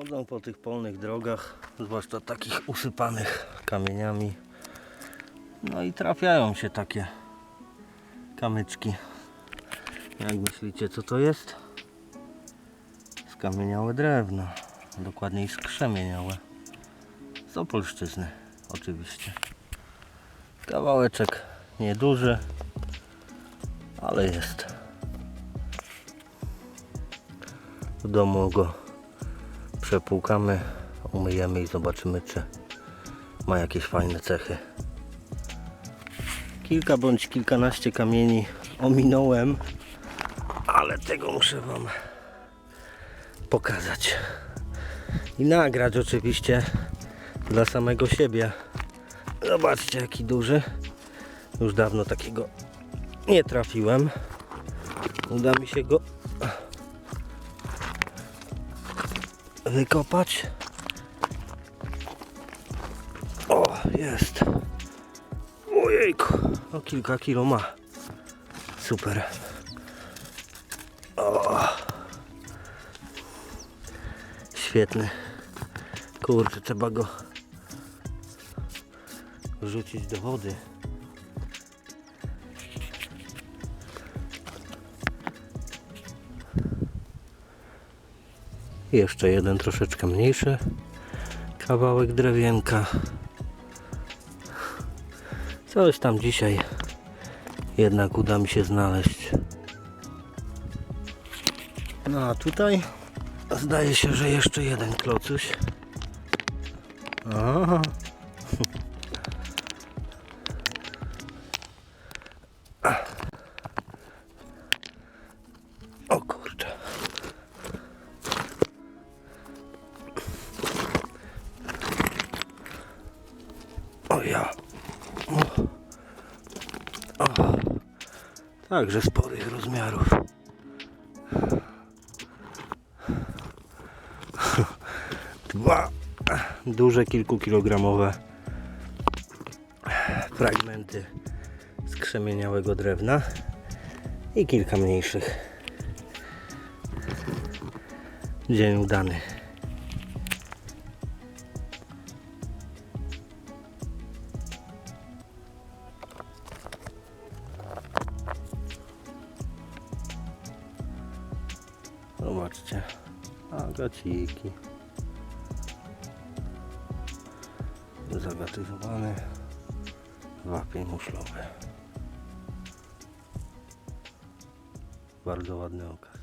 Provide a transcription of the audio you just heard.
Chodzą po tych polnych drogach, zwłaszcza takich usypanych kamieniami. No i trafiają się takie kamyczki. Jak myślicie, co to jest? Skamieniałe drewno. Dokładniej skrzemieniałe. Z Opolszczyzny, oczywiście. Kawałeczek nieduży, ale jest. W domu go przepłukamy, umyjemy i zobaczymy, czy ma jakieś fajne cechy. Kilka bądź kilkanaście kamieni ominąłem, ale tego muszę Wam pokazać. I nagrać oczywiście dla samego siebie. Zobaczcie jaki duży. Już dawno takiego nie trafiłem. Uda mi się go wykopać. O, jest. Ojejku, no kilka kilo ma. Super. O. Świetny. Kurczę, trzeba go wrzucić do wody. Jeszcze jeden troszeczkę mniejszy kawałek drewienka. Coś tam dzisiaj jednak uda mi się znaleźć. No a tutaj zdaje się, że jeszcze jeden klocuś. Aha. O ja. O. O. Także sporych rozmiarów. Dwa duże kilkukilogramowe fragmenty skrzemieniałego drewna i kilka mniejszych. Dzień udany. Zobaczcie, agaciki. Zagatyzowany wapień muszlowy. Bardzo ładny okaz.